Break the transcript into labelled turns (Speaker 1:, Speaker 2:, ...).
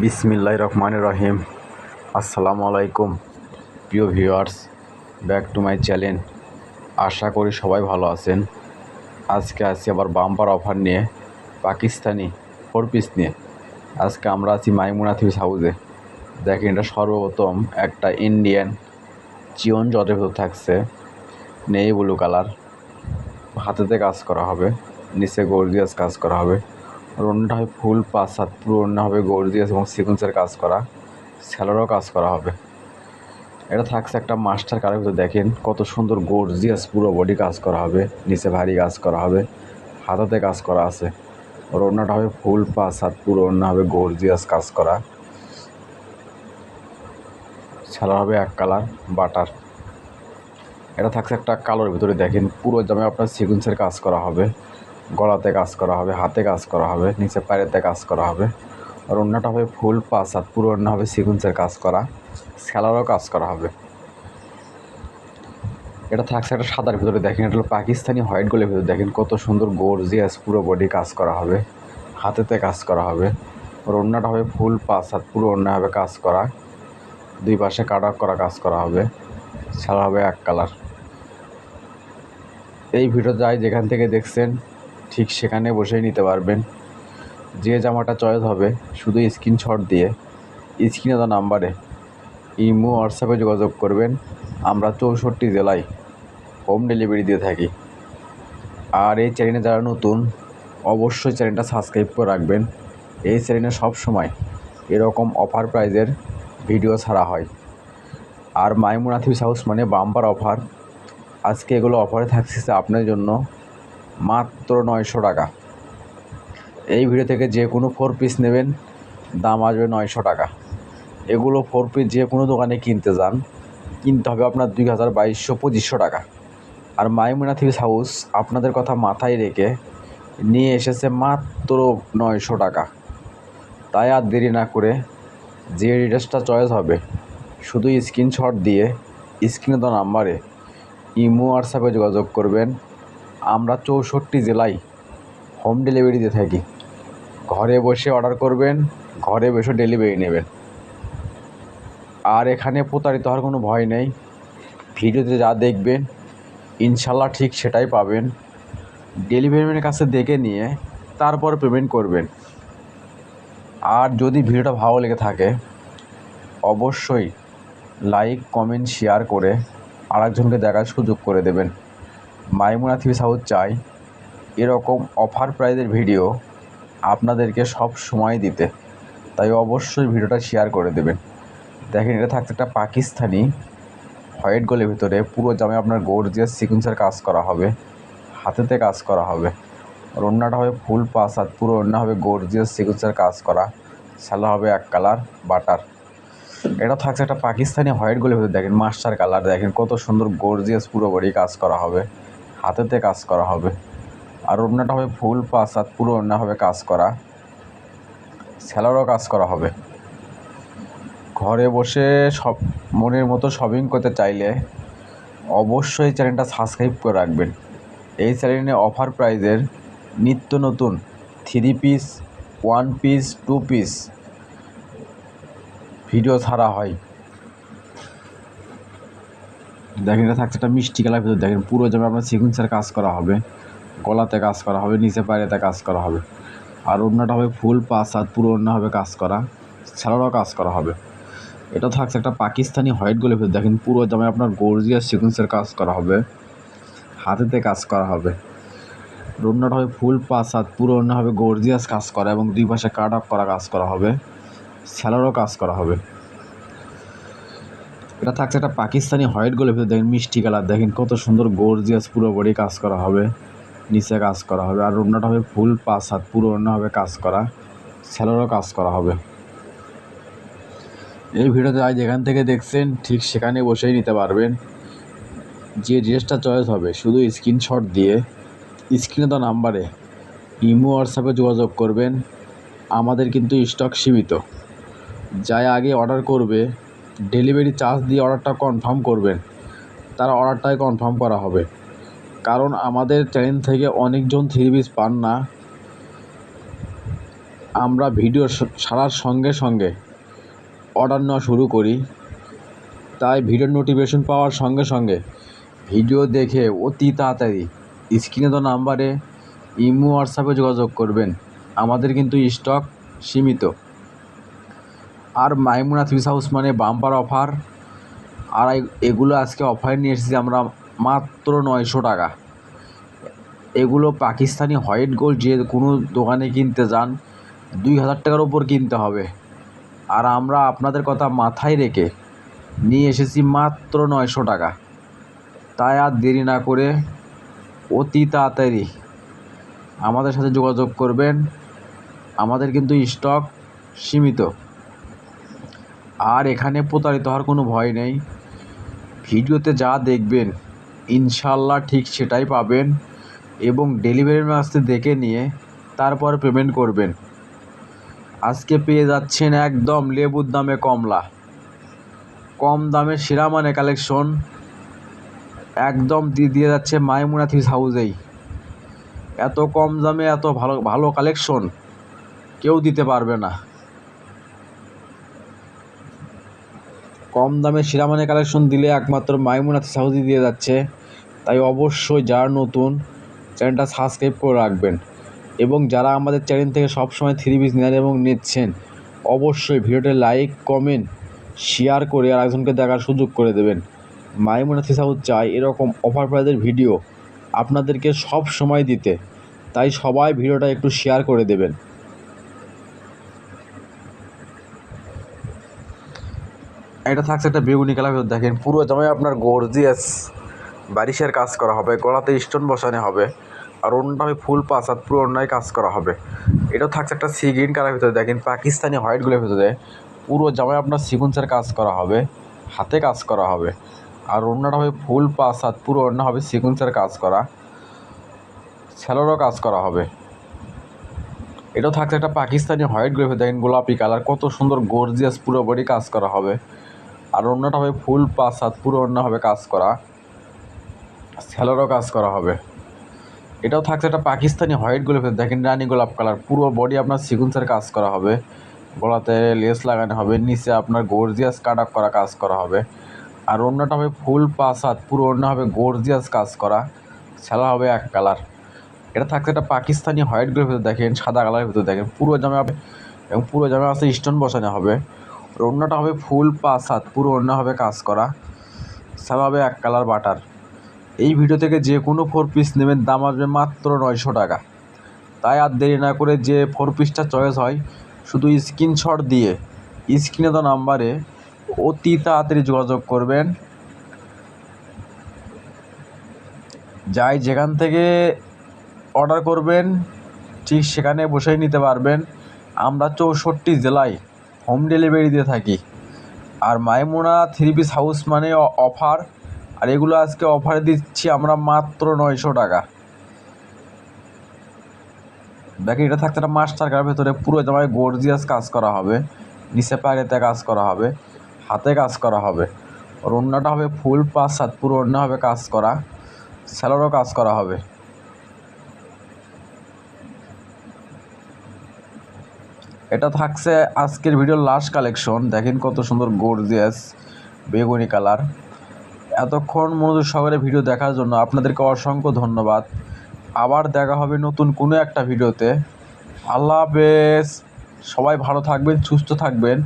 Speaker 1: বিসমিল্লাহ রহমান রহিম। আসসালামু আলাইকুম। প্রিয় viewers, back to my channel. আশা করি সবাই ভালো আছেন। আজকে আছি আবার বাম্পার অফার নিয়ে, পাকিস্তানি ফোর পিস নিয়ে। আজকে আমরা আছি মাইমুনা থিবিস হাউসে। দেখেন, এটা সর্বপ্রথম একটা ইন্ডিয়ান চিয়ন জটের ভেতর থাকছে নেই ব্লু কালার। হাতেতে কাজ করা হবে, নিচে গর্জিয়াস কাজ করা হবে। রন্না হবে ফুল পাঁচ সাত, পুরো রন্না হবে গর্জিয়াস এবং সিকুয়েন্সের কাজ করা, স্যালোরও কাজ করা হবে। এটা থাকছে একটা মাস্টার কারের ভিতরে, দেখেন কত সুন্দর গর্জিয়াস পুরো বডি কাজ করা হবে, নিচে ভারী কাজ করা হবে, হাতাতে কাজ করা আছে। রন্নাটা হবে ফুল পাঁচ সাত, পুরো রন্না হবে গর্জিয়াস কাজ করা। স্যালোর হবে এক কালার, বাটার। এটা থাকছে একটা কালোর ভিতরে, দেখেন পুরো জামে আপনার সিকুয়েন্সের কাজ করা হবে। গলাতে কাজ করা হবে, হাতে কাজ করা হবে, নিচে পায়েতে কাজ করা হবে। আর অন্যটা হবে ফুল পাঁচ হাত পুরো অন্য হবে সিকুয়েন্সের কাজ করা স্যালারও কাজ করা হবে। এটা থাকছে একটা সাদার ভিতরে, দেখেন এটা হলো পাকিস্তানি হোয়াইট গোলের ভিতরে, দেখেন কত সুন্দর গর্জিয়াস পুরো বডি কাজ করা হবে, হাতেতে কাজ করা হবে। আর অন্যটা হবে ফুল পাঁচ হাত পুরো অন্য হবে কাজ করা, দুই পাশে কাট অফ করা, কাজ করা হবে ছাড়া হবে এক কালার এই ভিডিও যাই যেখান থেকে দেখছেন ঠিক সেখানে বসেই নিতে পারবেন। যে জামাটা চয়েস হবে, শুধু স্ক্রিনশট দিয়ে, স্ক্রিনে দেওয়া নাম্বারে ইমো, হোয়াটসঅ্যাপে যোগাযোগ করবেন। আমরা চৌষট্টি জেলায় হোম ডেলিভারি দিয়ে থাকি। আর এই চ্যানেলে যারা নতুন, অবশ্যই চ্যানেলটা সাবস্ক্রাইব করে রাখবেন। এই চ্যানেলে সব সময় এরকম অফার প্রাইজের ভিডিও ছাড়া হয়। আর মাইমুন আথিস হাউস মানে বাম্পার অফার। আজকে এগুলো অফারে থাকছে আপনার জন্য। মাত্র নয়শো টাকা। এই ভিডিও থেকে যে কোনো ফোর পিস নেবেন, দাম আসবে নয়শো টাকা। এগুলো ফোর পিস যে কোনো দোকানে কিনতে যান, কিনতে হবে আপনার দুই হাজার বাইশশো পঁচিশশো টাকা। আর মাইমুনা থিবিস হাউস আপনাদের কথা মাথায় রেখে নিয়ে এসেছে মাত্র নয়শো টাকা। তাই আর দেরি না করে যে ড্রেসটা চয়েস হবে, শুধু স্ক্রিনশট দিয়ে স্ক্রিনে দেওয়া নাম্বারে ইমো হোয়াটসঅ্যাপে যোগাযোগ করবেন। আমরা চৌষট্টি জেলায় হোম ডেলিভারি দিয়ে থাকি। ঘরে বসে অর্ডার করবেন, ঘরে বসে ডেলিভারি নেবেন। আর এখানে প্রতারিত হওয়ার কোনো ভয় নেই। ভিডিওতে যা দেখবেন ইনশাল্লাহ ঠিক সেটাই পাবেন। ডেলিভারি ম্যানের কাছে দেখে নিয়ে তারপর পেমেন্ট করবেন। আর যদি ভিডিওটা ভালো লেগে থাকে, অবশ্যই লাইক কমেন্ট শেয়ার করে আরেকজনকে দেখার সুযোগ করে দেবেন। মাইমুনা থিবিস হাউস চাই। এরকম অফার প্রাইজের ভিডিও আপনাদেরকে সব সময় দিতে। তাই অবশ্যই ভিডিওটা শেয়ার করে দেবেন। দেখেন, এটা থাকছে একটা পাকিস্তানি হোয়াইট গোলের ভিতরে পুরো জামে আপনার গর্জিয়াস সিকুয়েন্সের কাজ করা হবে। হাতেতে কাজ করা হবে। অন্যটা হবে ফুল পাস আর পুরো অন্য হবে গর্জিয়াস সিকুয়েন্সের কাজ করা। সালা হবে এক কালার বাটার এটা থাকছে একটা পাকিস্তানি হোয়াইট গোলের ভিতরে। দেখেন মাস্টার কালার দেখেন, কত সুন্দর গর্জিয়াস পুরো বডি কাজ করা হবে। হাতেতে কাজ করা হবে। আর অন্যটা হবে ফুল আর পুরো অন্য হবে কাজ করা। স্যালারও কাজ করা হবে। ঘরে বসে সব মনের মতো শপিং করতে চাইলে অবশ্যই চ্যানেলটা সাবস্ক্রাইব করে রাখবেন। এই চ্যানেলে অফার প্রাইজের নিত্য নতুন three piece one piece two piece video ছাড়া হয়। দেখেন, এটা থাকছে একটা মিষ্টি কালার ভিতরে। দেখেন, পুরো যাবে আপনার সিকুয়েন্সের কাজ করা হবে গলাতে কাজ করা হবে, নিচে পায়েতে কাজ করা হবে। আর অন্যটা হবে ফুল পাঁচ হাত, পুরো অন্য হবে কাজ করা, ছাড়াও কাজ করা হবে। এটা থাকছে একটা পাকিস্তানি হোয়াইট গোলের ভিতরে। দেখেন, পুরো জামায় আপনার গর্জিয়াস সিকুয়েন্সের কাজ করা হবে, হাতেতে কাজ করা হবে। রুমনাটা হবে ফুল পাঁচ হাত, পুরো অন্য হবে গর্জিয়াস কাজ করা এবং দুই পাশে কাট অফ করা কাজ করা হবে স্যালারও কাজ করা হবে। এটা থাকছে একটা পাকিস্তানি হোয়াইট গোলের ভিতরে। দেখেন মিষ্টি কালার, দেখেন কত সুন্দর গর্জিয়াস পুরো বডি কাজ করা হবে, নিচে কাজ করা হবে, আর রুমনাটা হবে ফুল পাঁচ হাত, পুরো অন্য হবে কাজ করা স্যালারও কাজ করা হবে। এই ভিডিওতে আজ যেখান থেকে দেখছেন, ঠিক সেখানে বসেই নিতে পারবেন। যে ড্রেসটা চয়েস হবে, শুধু স্ক্রিনশট দিয়ে স্ক্রিনে দেওয়া নাম্বারে ইমো হোয়াটসঅ্যাপে যোগাযোগ করবেন। আমাদের কিন্তু স্টক সীমিত। যাই আগে অর্ডার করবে ডেলিভারি চার্জ দিয়ে অর্ডারটা কনফার্ম করবেন। তারা অর্ডারটাই কনফার্ম করা হবে। কারণ আমাদের চ্যানেল থেকে অনেকজন থ্রি পিস পান না। আমরা ভিডিও স- ছাড়ার সঙ্গে সঙ্গে অর্ডার নেওয়া শুরু করি। তাই ভিডিওর নোটিফিকেশন পাওয়ার সঙ্গে সঙ্গে ভিডিও দেখে অতি তাড়াতাড়ি স্ক্রিনে তো নাম্বারে ইমো, হোয়াটসঅ্যাপে যোগাযোগ করবেন। আমাদের কিন্তু স্টক সীমিত। আর মাইমুনা থ্রিস হাউস মানে বাম্পার অফার। আর এগুলো আজকে অফারে নিয়ে এসেছি আমরা মাত্র নয়শো টাকা। এগুলো পাকিস্তানি হোয়াইট গোল্ড যে কোনো দোকানে কিনতে যান, দুই হাজার টাকার ওপর কিনতে হবে। আর আমরা আপনাদের কথা মাথায় রেখে নিয়ে এসেছি মাত্র নয়শো টাকা। তাই আর দেরি না করে অতি তাড়াতাড়ি আমাদের সাথে যোগাযোগ করবেন। আমাদের কিন্তু স্টক সীমিত। আর এখানে প্রতারিত হওয়ার কোনো ভয় নেই। ভিডিওতে যা দেখবেন ইনশাল্লাহ ঠিক সেটাই পাবেন এবং ডেলিভারি আসতে দেখে নিয়ে তারপর পেমেন্ট করবেন। আজকে পেয়ে যাচ্ছেন একদম লেবুর দামে কমলা। কম দামে সেরা মানে কালেকশন একদম দিয়ে দিয়ে যাচ্ছে মাইমুনা থিস হাউসেই এত কম দামে এত ভালো ভালো কালেকশন কেউ দিতে পারবে না। কম দামে শিরামানের কালেকশন দিলে একমাত্র মাইমুনা থিস হাউসই দিয়ে যাচ্ছে। তাই অবশ্যই যারা নতুন চ্যানেলটা সাবস্ক্রাইব করে রাখবেন। এবং যারা আমাদের চ্যানেল থেকে সবসময় থ্রি পিস নেন এবং নিচ্ছেন, অবশ্যই ভিডিওটা লাইক কমেন্ট শেয়ার করে আর একজনকে দেখার সুযোগ করে দেবেন। মাইমুনা থিস হাউস চাই এরকম অফার প্রাইজের ভিডিও আপনাদেরকে সব সময় দিতে। তাই সবাই ভিডিওটা একটু শেয়ার করে দেবেন। এটা থাকছে একটা বেগুনি কালার, দেখেন, পুরো জামাই আপনার গর্জিয়াস বারিশের কাজ করা হবে, গলাতে স্টোন বসানো হবে, আর অন্যটা ফুল পাস আর পুরো অন্যায় কাজ করা হবে। এটাও থাকছে একটা সি গ্রিন কালার ভিতরে, দেখেন, পাকিস্তানি হোয়াইটগুলোর ভিতরে। পুরো জামাই আপনার সিকুন্সের কাজ করা হবে, হাতে কাজ করা হবে। আর অন্যটা হবে ফুল পাস আর পুরো অন্য হবে সিকুন্সের কাজ করা। স্যালোরও কাজ করা হবে। এটাও থাকছে একটা পাকিস্তানি হোয়াইট গ্রেভে দেখেন, গোলাপি কালার, কত সুন্দর গর্জিয়াস পুরো বডি কাজ করা হবে। আর অন্যটা হবে ফুল পাঁচ হাত পুরো অন্য হবে কাজ করা। স্যালোরও কাজ করা হবে। এটাও থাকছে একটা পাকিস্তানি হোয়াইট গোলাপ দেখেন রানি গোলাপ কালার। পুরো বডি আপনার সিকুন্সের কাজ করা হবে। গলাতে লেস লাগানো হবে। নিচে আপনার গর্জিয়াস কাট আপ করা কাজ করা হবে। আর অন্যটা হবে ফুল পাঁচ হাত পুরো অন্য হবে গর্জিয়াস কাজ করা। স্যালো হবে এক কালার। এটা থাকছে একটা পাকিস্তানি হোয়াইটগুলোর ভিতরে। দেখেন সাদা কালারের ভিতরে। দেখেন পুরো জামা হবে এবং পুরো জামা আছে স্টোন বসানো হবে। অন্যটা হবে ফুল হাত পুরো অন্য হবে কাজ করা। সাদা এক কালার বাটার। এই ভিডিও থেকে যে কোনো ফোর পিস নেবেন, দাম আসবে মাত্র নয়শো টাকা। তাই আর দেরি না করে যে ফোর পিসটা চয়েস হয়, শুধু স্ক্রিনশট দিয়ে স্ক্রিনে তো নাম্বারে অতি তাড়াতাড়ি যোগাযোগ করবেন। যাই যেখান থেকে অর্ডার করবেন, ঠিক সেখানে বসেই নিতে পারবেন। আমরা চৌষট্টি জেলায় হোম ডেলিভারি দিয়ে থাকি। আর মাইমুনা থ্রি পিস হাউস মানে অফার আর এগুলো আজকে অফারে দিচ্ছি আমরা মাত্র নয়শো টাকা। দেখি, এটা থাকতে একটা মাস্টার কার ভেতরে পুরো জামায় গর্জিয়াস কাজ করা হবে। নিচে পায়েতে কাজ করা হবে, হাতে কাজ করা হবে। আর অন্যটা হবে ফুল পাঁচ সাত পুরো অন্য হবে কাজ করা। স্যালোরও কাজ করা হবে। এটা থাকছে আজকের ভিডিওর লাস্ট কালেকশন দেখেন কত সুন্দর গোর্জিয়াস বেগুনি কালার এতক্ষণ মনোযোগ সহকারে ভিডিও দেখার জন্য আপনাদেরকে অসংখ্য ধন্যবাদ। আবার দেখা হবে নতুন কোনো একটা ভিডিওতে আল্লাহ হাফেজ। সবাই ভালো থাকবেন, সুস্থ থাকবেন।